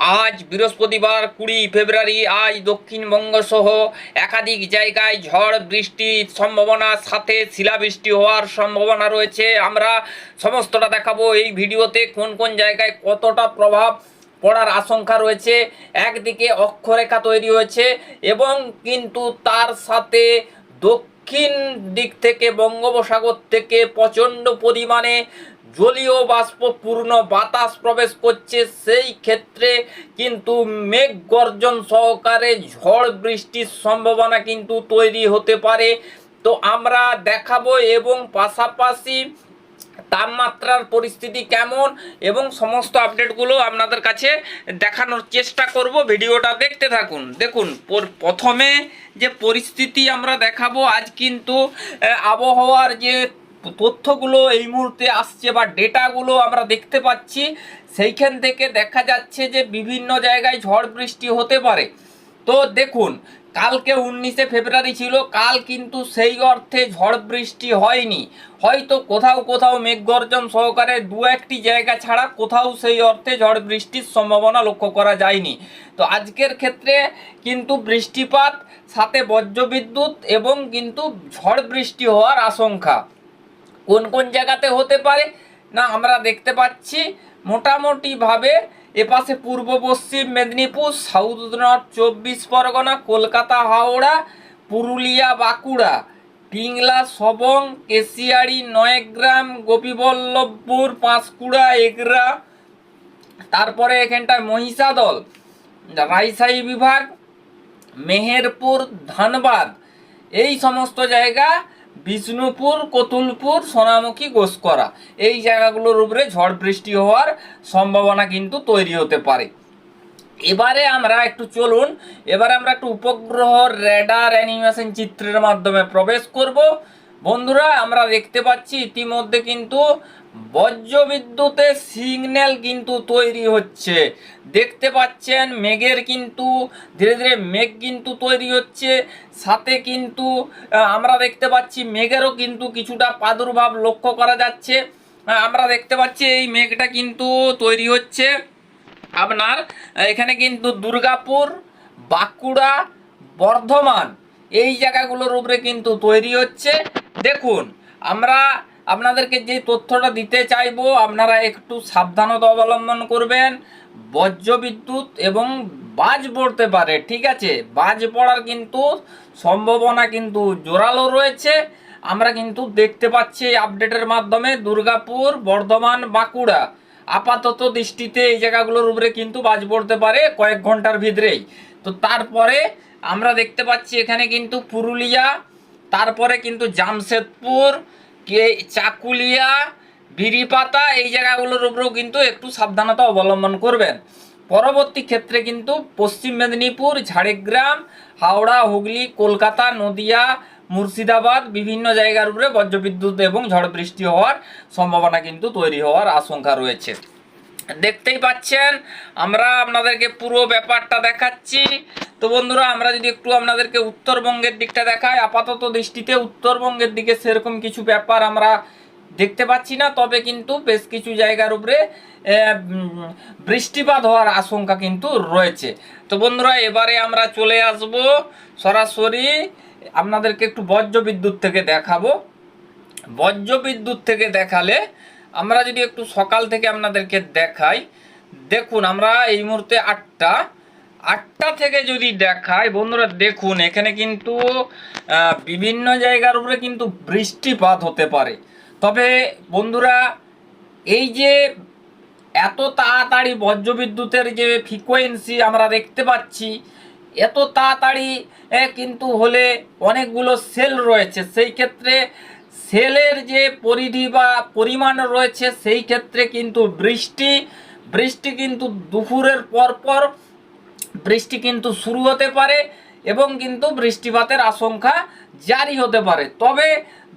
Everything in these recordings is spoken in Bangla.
আজ বৃহস্পতিবার কুড়ি ফেব্রুয়ারি, আজ দক্ষিণবঙ্গ সহ একাধিক জায়গায় ঝড় বৃষ্টির সম্ভাবনার সাথে শিলাবৃষ্টি হওয়ার সম্ভাবনা রয়েছে। আমরা সমস্তটা দেখাবো এই ভিডিওতে, কোন কোন জায়গায় কতটা প্রভাব পড়ার আশঙ্কা রয়েছে। একদিকে অক্ষরেখা তৈরি হয়েছে এবং কিন্তু তার সাথে দক্ষিণ দিক থেকে, বঙ্গোপসাগর থেকে প্রচণ্ড পরিমাণে জলীয় বাষ্পপূর্ণ বাতাস প্রবেশ করছে। সেই ক্ষেত্রে কিন্তু মেঘ গর্জন সহকারে ঝড় বৃষ্টির সম্ভাবনা কিন্তু তৈরি হতে পারে। তো আমরা দেখাবো এবং পাশাপাশি তাপমাত্রার পরিস্থিতি কেমন এবং সমস্ত আপডেটগুলো আপনাদের কাছে দেখানোর চেষ্টা করব। ভিডিওটা দেখতে থাকুন। দেখুন প্রথমে যে পরিস্থিতি আমরা দেখাবো, আজ কিন্তু আবহাওয়ার যে তথ্যগুলো এই মুহূর্তে আসছে বা ডেটাগুলো আমরা দেখতে পাচ্ছি, সেইখান থেকে দেখা যাচ্ছে যে বিভিন্ন জায়গায় ঝড় বৃষ্টি হতে পারে। তো দেখুন, কালকে উনিশে ফেব্রুয়ারি ছিল, কাল কিন্তু সেই অর্থে ঝড় বৃষ্টি হয়নি। হয়তো কোথাও কোথাও মেঘগর্জন সহকারে দু একটি জায়গা ছাড়া কোথাও সেই অর্থে ঝড় বৃষ্টির সম্ভাবনা লক্ষ্য করা যায়নি। তো আজকের ক্ষেত্রে কিন্তু বৃষ্টিপাত, সাথে বজ্রবিদ্যুৎ এবং কিন্তু ঝড় বৃষ্টি হওয়ার আশঙ্কা। কোন কোন জায়গাতে হতে পারে? না, আমরা দেখতে পাচ্ছি, মোটামুটিভাবে এপাশে পূর্ব পশ্চিম মেদিনীপুর সাউথ নর্থ চব্বিশ পরগনা, কলকাতা, হাওড়া, পুরুলিয়া, বাঁকুড়া, পিংলা, সবং কেশিয়াড়ি নয়গ্রাম, গোপীবল্লভপুর, পাঁশকুড়া, এগরা, তারপরে এখানটায় মহিষাদল, রাইসাই বিভাগ, মেহেরপুর, ধানবাদ, এই সমস্ত জায়গা বিষ্ণুপুর, কতুলপুর, সোনামুখী, গোসকরা। এই জায়গাগুলোর উপরে ঝড় বৃষ্টি হওয়ার সম্ভাবনা কিন্তু তৈরি হতে পারে। এবারে আমরা একটু চলুন, এবারে আমরা একটু উপগ্রহ, রেডার, অ্যানিমেশন চিত্রের মাধ্যমে প্রবেশ করব। বন্ধুরা, আমরা দেখতে পাচ্ছি ইতিমধ্যে কিন্তু বজ্রবিদ্যুতের সিগন্যাল কিন্তু তৈরি হচ্ছে। দেখতে পাচ্ছেন, মেঘের কিন্তু, ধীরে ধীরে মেঘ কিন্তু তৈরি হচ্ছে। সাথে কিন্তু আমরা দেখতে পাচ্ছি মেঘেরও কিন্তু কিছুটা প্রাদুর্ভাব লক্ষ্য করা যাচ্ছে। আমরা দেখতে পাচ্ছি এই মেঘটা কিন্তু তৈরি হচ্ছে। আপনার, এখানে কিন্তু দুর্গাপুর, বাঁকুড়া, বর্ধমান। এই জায়গাগুলোর উপরে কিন্তু তৈরি হচ্ছে। দেখুন, আমরা আপনাদেরকে যে তথ্যটা দিতে চাইব, আপনারা একটু সাবধানতা অবলম্বন করবেন। বজ্র বিদ্যুৎ এবং বাজ পড়তে পারে, ঠিক আছে? বাজ পড়ার কিন্তু সম্ভাবনা কিন্তু জোরালো রয়েছে। আমরা কিন্তু দেখতে পাচ্ছি আপডেটের মাধ্যমে দুর্গাপুর, বর্ধমান, বাঁকুড়া আপাতত দৃষ্টিতে এই জায়গাগুলোর উপরে কিন্তু বাজ পড়তে পারে কয়েক ঘণ্টার ভিতরেই। তো তারপরে আমরা দেখতে পাচ্ছি এখানে কিন্তু পুরুলিয়া, তারপরে কিন্তু জামশেদপুর, কে চাকুলিয়া বিড়িপাতা এই জায়গাগুলোর উপরেও কিন্তু একটু সাবধানতা অবলম্বন করবেন। পরবর্তী ক্ষেত্রে কিন্তু পশ্চিম মেদিনীপুর, ঝাড়গ্রাম, হাওড়া, হুগলি, কলকাতা, নদিয়া, মুর্শিদাবাদ বিভিন্ন জায়গার উপরে বজ্রবিদ্যুৎ এবং ঝড় বৃষ্টি হওয়ার সম্ভাবনা কিন্তু তৈরি হওয়ার আশঙ্কা রয়েছে। দেখতেই পাচ্ছেন, আমরা আপনাদেরকে পুরো ব্যাপারটা দেখাচ্ছি। তো বন্ধুরা, আমরা যদি একটু আপনাদেরকে উত্তরবঙ্গের দিকটা দেখাই, আপাতত দৃষ্টিতে উত্তরবঙ্গের দিকে সেরকম কিছু ব্যাপার আমরা দেখতে পাচ্ছি না, তবে কিন্তু বেশ কিছু জায়গার উপরে বৃষ্টিপাত হওয়ার আশঙ্কা কিন্তু রয়েছে। তো বন্ধুরা, এবারে আমরা চলে আসব সরাসরি, আপনাদেরকে একটু বজ্রবিদ্যুৎ থেকে দেখাবো। বজ্রবিদ্যুৎ থেকে দেখালে আমরা যদি একটু সকাল থেকে আপনাদেরকে দেখাই, দেখুন আমরা এই মুহূর্তে আটটা আটটা থেকে যদি দেখাই, বন্ধুরা দেখুন, এখানে কিন্তু বিভিন্ন জায়গার উপরে কিন্তু বৃষ্টিপাত হতে পারে। তবে বন্ধুরা, এই যে এত তাড়াতাড়ি বজ্রবিদ্যুতের যে ফ্রিকোয়েন্সি আমরা দেখতে পাচ্ছি, এত তাড়াতাড়ি কিন্তু হলে অনেকগুলো সেল রয়েছে। সেই ক্ষেত্রে সেলের যে পরিধি বা পরিমাণ রয়েছে, সেই ক্ষেত্রে কিন্তু বৃষ্টি বৃষ্টি কিন্তু দুপুরের পর পর বৃষ্টি কিন্তু শুরু হতে পারে এবং কিন্তু বৃষ্টিপাতের আশঙ্কা জারি হতে পারে। তবে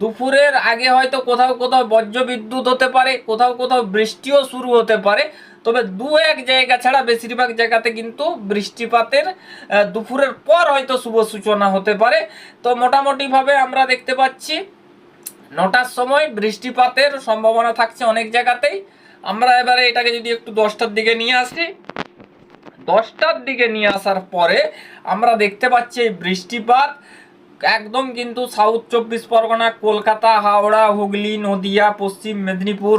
দুপুরের আগে হয়তো কোথাও কোথাও বজ্রবিদ্যুৎ হতে পারে, কোথাও কোথাও বৃষ্টিও শুরু হতে পারে। তবে দু এক জায়গা ছাড়া বেশিরভাগ জায়গাতে কিন্তু বৃষ্টিপাতের দুপুরের পর হয়তো শুভ সূচনা হতে পারে। তো মোটামুটিভাবে আমরা দেখতে পাচ্ছি নটার সময় বৃষ্টিপাতের সম্ভাবনা থাকছে অনেক জায়গাতেই। আমরা এবারে এটাকে যদি একটু দশটার দিকে নিয়ে আসি। দশটার দিকে নিয়ে আসার পরে আমরা দেখতে পাচ্ছি এই বৃষ্টিপাত একদম কিন্তু সাউথ চব্বিশ পরগনা, কলকাতা, হাওড়া, হুগলি, নদিয়া, পশ্চিম মেদিনীপুর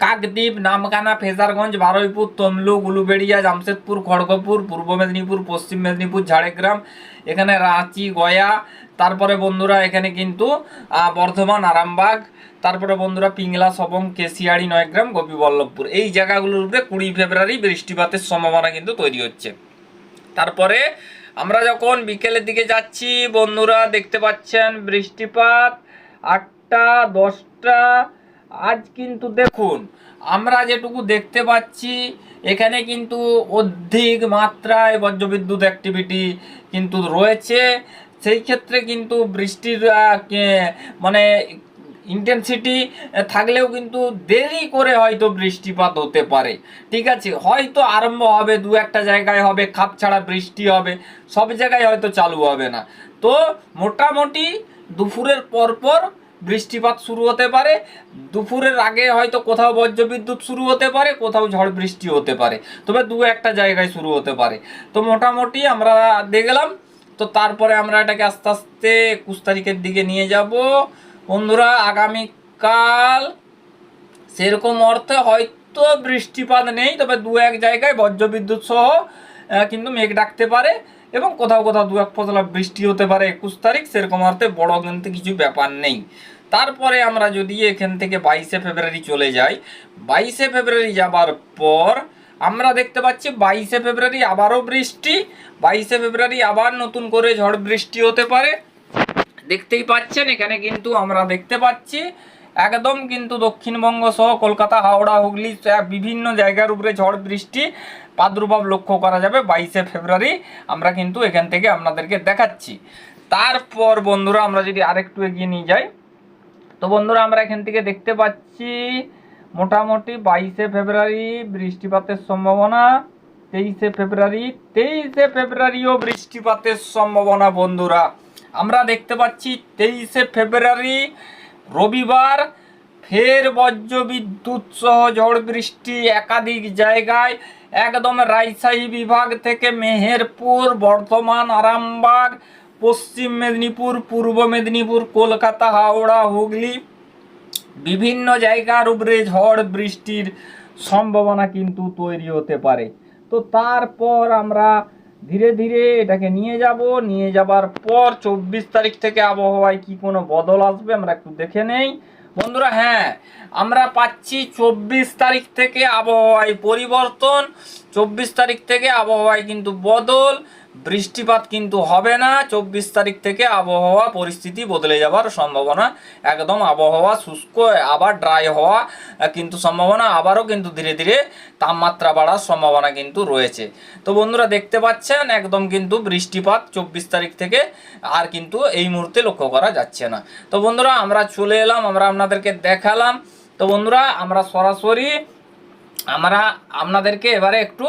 কাকদ্বীপ নামখানা ফেজারগঞ্জ, বারুইপুর, তমলুক, উলুবেড়িয়া, জামশেদপুর, খড়গপুর, পূর্ব মেদিনীপুর, পশ্চিম মেদিনীপুর, ঝাড়গ্রাম, এখানে রাঁচি, গয়া, তারপরে বন্ধুরা এখানে কিন্তু বর্ধমান, আরামবাগ, তারপরে বন্ধুরা পিংলা, সবং, কেশিয়াড়ি, নয়গ্রাম, গোপীবল্লভপুর। এই জায়গাগুলোর উপরে কুড়ি ফেব্রুয়ারি বৃষ্টিপাতের সম্ভাবনা কিন্তু তৈরি হচ্ছে। তারপরে আমরা যখন বিকেলের দিকে যাচ্ছি, বন্ধুরা দেখতে পাচ্ছেন বৃষ্টিপাত আটটা, দশটা আজ কিন্তু দেখুন, আমরা যেটুকু দেখতে পাচ্ছি, এখানে কিন্তু অধিক মাত্রায় বজ্রবিদ্যুৎ অ্যাক্টিভিটি কিন্তু রয়েছে। সেই ক্ষেত্রে কিন্তু বৃষ্টির মানে ইন্টেন্সিটি থাকলেও কিন্তু দেরি করে হয়তো বৃষ্টিপাত হতে পারে। ঠিক আছে, হয়তো আরম্ভ হবে, দু একটা জায়গায় হবে, খাপ ছাড়া বৃষ্টি হবে, সব জায়গায় হয়তো চালু হবে না। তো মোটামুটি দুপুরের পরপর বৃষ্টিপাত শুরু হতে পারে। দুপুরের আগে হয়তো কোথাও বজ্রবিদ্যুৎ শুরু হতে পারে, কোথাও ঝড় বৃষ্টি হতে পারে। তবে দু একটা জায়গায় শুরু হতে পারে। তো মোটামুটি আমরা দেখলাম। তো তারপরে আমরা এটাকে আস্তে আস্তে একুশ তারিখের দিকে নিয়ে যাব। বন্ধুরা, আগামীকাল সেরকম অর্থে হয়তো বৃষ্টিপাত নেই, তবে দু এক জায়গায় বজ্রবিদ্যুৎ সহ কিন্তু মেঘ ডাকতে পারে এবং কোথাও কোথাও দু এক ফসলা বৃষ্টি হতে পারে একুশ তারিখ, সেরকম অর্থে বড় কিন্তু কিছু ব্যাপার নেই। তারপরে আমরা যদি এখান থেকে বাইশে ফেব্রুয়ারি চলে যাই, বাইশে ফেব্রুয়ারি যাবার পর আমরা দেখতে পাচ্ছি বাইশে ফেব্রুয়ারি আবারও বৃষ্টি, বাইশে ফেব্রুয়ারি আবার নতুন করে ঝড় বৃষ্টি হতে পারে। দেখতেই পাচ্ছেন, এখানে কিন্তু আমরা দেখতে পাচ্ছি একদম কিন্তু দক্ষিণবঙ্গ সহ কলকাতা, হাওড়া, হুগলি বিভিন্ন জায়গার উপরে ঝড় বৃষ্টি। প্রাদুর্ভাব লক্ষ্য করা যাবে বাইশে ফেব্রুয়ারি। আমরা কিন্তু এখান থেকে আপনাদেরকে দেখাচ্ছি। তারপর বন্ধুরা, আমরা যদি আরেকটু এগিয়ে নিয়ে যাই। তো বন্ধুরা, আমরা এখান থেকে দেখতে পাচ্ছি, মোটামুটি বাইশে ফেব্রুয়ারি বৃষ্টিপাতের সম্ভাবনা, তেইশে ফেব্রুয়ারি, তেইশে ফেব্রুয়ারিও বৃষ্টিপাতের সম্ভাবনা বন্ধুরা। আমরা দেখতে পাচ্ছি, তেইশে ফেব্রুয়ারি রবিবার ফের বজ্রবিদ্যুৎ সহ ঝড় বৃষ্টি একাধিক জায়গায়। একদম রাজশাহী বিভাগ থেকে মেহেরপুর, বর্ধমান, আরামবাগ, পশ্চিম মেদিনীপুর, পূর্ব মেদিনীপুর, কলকাতা, হাওড়া, হুগলি। বিভিন্ন জায়গার উপরে ঝড় বৃষ্টির সম্ভাবনা কিন্তু তৈরি হতে পারে। তো তারপর আমরা ধীরে ধীরে এটাকে নিয়ে যাব। নিয়ে যাবার পর চব্বিশ তারিখ থেকে আবহাওয়ায় কি কোনো বদল আসবে আমরা একটু দেখে নেই। বন্ধুরা হ্যাঁ আমরা পাচ্ছি চব্বিশ তারিখ থেকে আবহাওয়ায় পরিবর্তন। চব্বিশ তারিখ থেকে আবহাওয়ায় কিন্তু বদল। বৃষ্টিপাত কিন্তু হবে না। চব্বিশ তারিখ থেকে আবহাওয়া পরিস্থিতি বদলে যাবার সম্ভাবনা। একদম আবহাওয়া শুষ্ক, আবার ড্রাই হওয়া কিন্তু সম্ভাবনা, আবারও কিন্তু ধীরে ধীরে তাপমাত্রা বাড়ার সম্ভাবনা কিন্তু রয়েছে। তো বন্ধুরা, দেখতে পাচ্ছেন, একদম কিন্তু বৃষ্টিপাত চব্বিশ তারিখ থেকে আর কিন্তু এই মুহূর্তে লক্ষ্য করা যাচ্ছে না। তো বন্ধুরা, আমরা চলে এলাম, আমরা আপনাদেরকে দেখালাম। তো বন্ধুরা, আমরা সরাসরি আমরা আপনাদেরকে এবারে একটু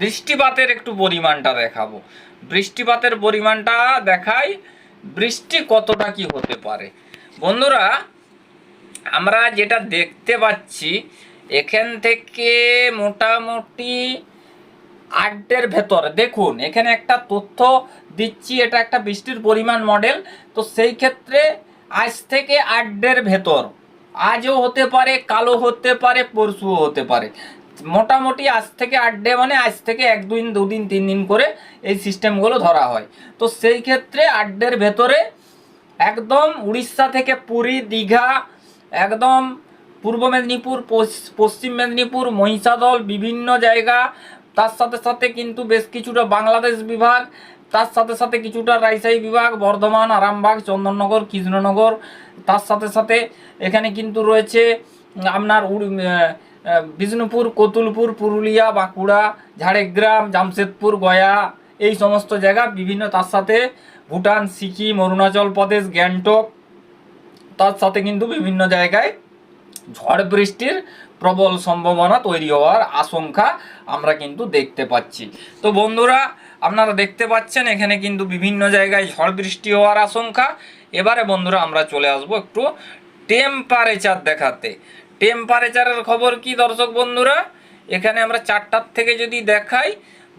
বৃষ্টিপাতের একটু পরিমাণটা দেখাবো। বৃষ্টিপাতের পরিমাণটা দেখাই, বৃষ্টি কতটা কি হতে পারে। বন্ধুরা, আমরা যেটা দেখতে পাচ্ছি, এখান থেকে মোটামুটি আটের ভেতর। দেখুন, এখানে একটা তথ্য দিচ্ছি, এটা একটা বৃষ্টির পরিমাণ মডেল তো সেই ক্ষেত্রে আজ থেকে আটের ভেতর। আজও হতে পারে কালো হতে পারে, পরশুও হতে পারে। মোটামুটি আজ থেকে আট ডে মানে আজ থেকে এক দিন দুদিন তিন দিন করে এই সিস্টেমগুলো ধরা হয়। তো সেই ক্ষেত্রে আট ডের ভেতরে একদম উড়িষ্যা থেকে পুরী, দীঘা, একদম পূর্ব মেদিনীপুর পশ্চিম মেদিনীপুর, মহিষাদল, বিভিন্ন জায়গা। তার সাথে সাথে কিন্তু বেশ কিছুটা বাংলাদেশ বিভাগ তার সাথে সাথে কিছুটা রাজশাহী বিভাগ, বর্ধমান, আরামবাগ, চন্দননগর, কৃষ্ণনগর। তার সাথে সাথে এখানে কিন্তু রয়েছে আপনার বিষ্ণুপুর, কতুলপুর, পুরুলিয়া, বাঁকুড়া, ঝাড়গ্রাম, জামশেদপুর, গয়া, এই সমস্ত জায়গা। বিভিন্ন তার সাথে ভুটান, সিকিম, অরুণাচল প্রদেশ, গ্যাংটক। তার সাথে কিন্তু বিভিন্ন জায়গায় ঝড় বৃষ্টির প্রবল সম্ভাবনা তৈরি হওয়ার আশঙ্কা আমরা কিন্তু দেখতে পাচ্ছি। তো বন্ধুরা আপনারা দেখতে পাচ্ছেন, এখানে কিন্তু বিভিন্ন জায়গায় ঝড় বৃষ্টি হওয়ার আশঙ্কা। এবারে বন্ধুরা, আমরা চলে আসব একটু টেম্পারেচার দেখাতে। টেম্পারেচারের খবর কি দর্শক বন্ধুরা? এখানে আমরা চারটার থেকে যদি দেখাই,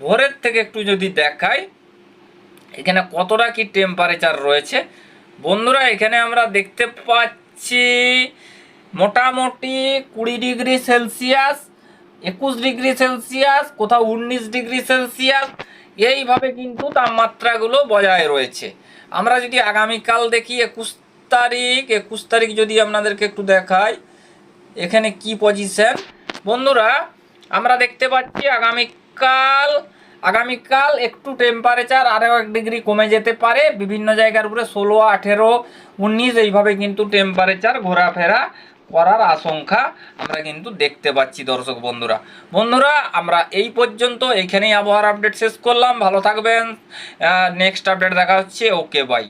ভোরের থেকে একটু যদি দেখাই, এখানে কতটা কি টেম্পারেচার রয়েছে? বন্ধুরা, এখানে আমরা দেখতে পাচ্ছি মোটামুটি কুড়ি ডিগ্রি সেলসিয়াস, একুশ ডিগ্রি সেলসিয়াস, কোথাও উনিশ ডিগ্রি সেলসিয়াস এইভাবে কিন্তু তাপমাত্রাগুলো বজায় রয়েছে। আমরা যদি আগামীকাল দেখি একুশ তারিখ একুশ তারিখ যদি আপনাদেরকে একটু দেখাই, এখানে কি পজিশন বন্ধুরা, আমরা দেখতে পাচ্ছি আগামীকাল আগামীকাল একটু টেম্পারেচার আরও এক ডিগ্রি কমে যেতে পারে। বিভিন্ন জায়গার উপরে ষোলো, আঠেরো, উনিশ, এইভাবে কিন্তু টেম্পারেচার ঘোরাফেরা করার আশঙ্কা আমরা কিন্তু দেখতে পাচ্ছি, দর্শক বন্ধুরা। বন্ধুরা, আমরা এই পর্যন্ত এইখানেই আবহাওয়ার আপডেট শেষ করলাম। ভালো থাকবেন। নেক্সট আপডেট দেখা হচ্ছে। Okay bye